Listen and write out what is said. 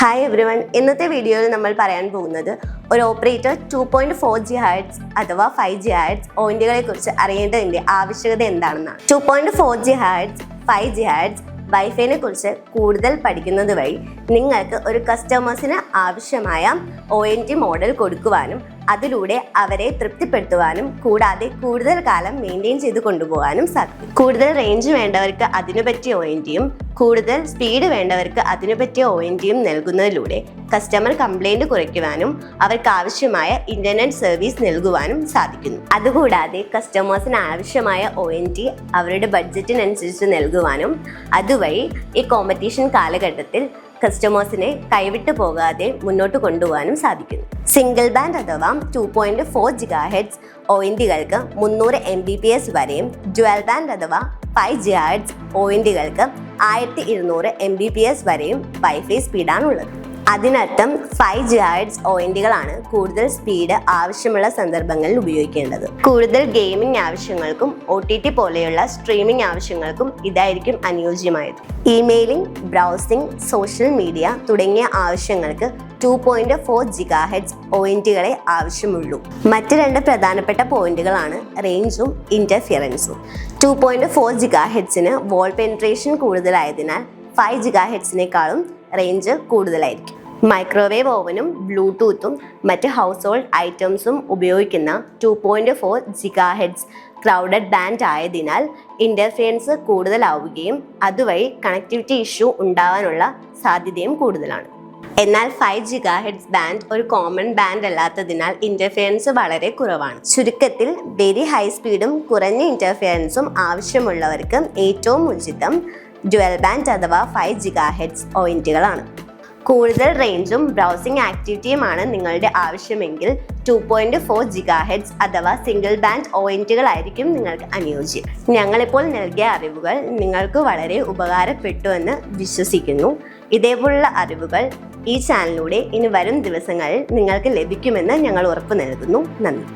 Hi everyone ഇന്നത്തെ വീഡിയോയിൽ നമ്മൾ പറയാൻ പോകുന്നത് ഒരു operator two point four G hertz അഥവാ ഫൈവ് ജി ഹാർട്സ് ഓയിന്റുകളെ കുറിച്ച് അറിയേണ്ടതിന്റെ ആവശ്യകത എന്താണെന്നാണ്. Two point four G hertz five G hertz വൈഫൈനെ കുറിച്ച് കൂടുതൽ പഠിക്കുന്നത് വഴി നിങ്ങൾക്ക് ഒരു കസ്റ്റമേഴ്സിന് ആവശ്യമായ ഒ എൻ ടി മോഡൽ കൊടുക്കുവാനും അതിലൂടെ അവരെ തൃപ്തിപ്പെടുത്തുവാനും കൂടാതെ കൂടുതൽ കാലം മെയിന്റെയിൻ ചെയ്ത് കൊണ്ടുപോകാനും സാധിക്കും. കൂടുതൽ റേഞ്ച് വേണ്ടവർക്ക് അതിനു പറ്റിയ ഒ എന്റിയും കൂടുതൽ സ്പീഡ് വേണ്ടവർക്ക് അതിനു പറ്റിയ ഒ എന്റിയും നൽകുന്നതിലൂടെ കസ്റ്റമർ കംപ്ലൈന്റ് കുറയ്ക്കുവാനും അവർക്ക് ആവശ്യമായ ഇന്റർനെറ്റ് സർവീസ് നൽകുവാനും സാധിക്കുന്നു. അതുകൂടാതെ കസ്റ്റമേഴ്സിന് ആവശ്യമായ ഒ എൻ ടി അവരുടെ ബഡ്ജറ്റിനനുസരിച്ച് നൽകുവാനും അതുവഴി ഈ കോമ്പറ്റീഷൻ കാലഘട്ടത്തിൽ കസ്റ്റമേഴ്സിനെ കൈവിട്ടു പോകാതെ മുന്നോട്ട് കൊണ്ടുപോകാനും സാധിക്കുന്നു. സിംഗിൾ ബാൻഡ് അഥവാ two point four giga hertz ടികൾക്ക് മുന്നൂറ് എം ബി പി എസ് വരെയും ഡ്വൽ ബാൻഡ് അഥവാ ഫൈവ് ജി ഹെഡ്സ് എൻ ആയിരത്തി ഇരുന്നൂറ് എം ബി പി എസ് വരെയും വൈഫൈ സ്പീഡാണുള്ളത് അതിനർത്ഥം ഫൈവ് ജി ഹെഡ്സ് ഓയിന്റുകളാണ് കൂടുതൽ സ്പീഡ് ആവശ്യമുള്ള സന്ദർഭങ്ങളിൽ ഉപയോഗിക്കേണ്ടത്. കൂടുതൽ ഗെയിമിംഗ് ആവശ്യങ്ങൾക്കും ഒ പോലെയുള്ള സ്ട്രീമിംഗ് ആവശ്യങ്ങൾക്കും ഇതായിരിക്കും അനുയോജ്യമായത്. ഇമെയിലിംഗ് ബ്രൗസിംഗ് സോഷ്യൽ മീഡിയ തുടങ്ങിയ ആവശ്യങ്ങൾക്ക് two point four giga hertz പോയിന്റുകളെ ആവശ്യമുള്ളൂ. മറ്റ് രണ്ട് പ്രധാനപ്പെട്ട പോയിന്റുകളാണ് റേഞ്ചും ഇന്റർഫിയറൻസും ടു പോയിന്റ് ഫോർ ജിഗാ ഹെഡ്സിന് വോൾ പെൻട്രേഷൻ കൂടുതലായതിനാൽ ഫൈവ് ജിഗാ ഹെഡ്സിനേക്കാളും റേഞ്ച് കൂടുതലായിരിക്കും. മൈക്രോവേവ് ഓവനും ബ്ലൂടൂത്തും മറ്റ് ഹൗസ് ഹോൾഡ് ഐറ്റംസും ഉപയോഗിക്കുന്ന two point four giga hertz crowded band ആയതിനാൽ ഇന്റർഫിയൻസ് കൂടുതലാവുകയും അതുവഴി കണക്ടിവിറ്റി ഇഷ്യൂ ഉണ്ടാകാനുള്ള സാധ്യതയും കൂടുതലാണ്. എന്നാൽ ഫൈവ് ജിഗാ ഹെഡ്സ് ബാൻഡ് ഒരു കോമൺ ബാൻഡ് അല്ലാത്തതിനാൽ ഇന്റർഫിയൻസ് വളരെ കുറവാണ്. ചുരുക്കത്തിൽ വെരി ഹൈ സ്പീഡും കുറഞ്ഞ ഇന്റർഫിയൻസും ആവശ്യമുള്ളവർക്ക് ഏറ്റവും ഉചിതം ഡ്വൽ ബാൻഡ് അഥവാ ഫൈവ് ജിഗാ ഹെഡ്സ് ഓയിന്റുകളാണ് കൂടുതൽ റേഞ്ചും ബ്രൗസിംഗ് ആക്ടിവിറ്റിയുമാണ് നിങ്ങളുടെ ആവശ്യമെങ്കിൽ two point four giga hertz അഥവാ സിംഗിൾ ബാൻഡ് ഓയിന്റുകളായിരിക്കും നിങ്ങൾക്ക് അനുയോജ്യം. ഞങ്ങളിപ്പോൾ നൽകിയ അറിവുകൾ നിങ്ങൾക്ക് വളരെ ഉപകാരപ്പെട്ടു എന്ന് വിശ്വസിക്കുന്നു. ഇതേപോലുള്ള അറിവുകൾ ഈ ചാനലിലൂടെ ഇനി വരും ദിവസങ്ങളിൽ നിങ്ങൾക്ക് ലഭിക്കുമെന്ന് ഞങ്ങൾ ഉറപ്പു നൽകുന്നു. നന്ദി.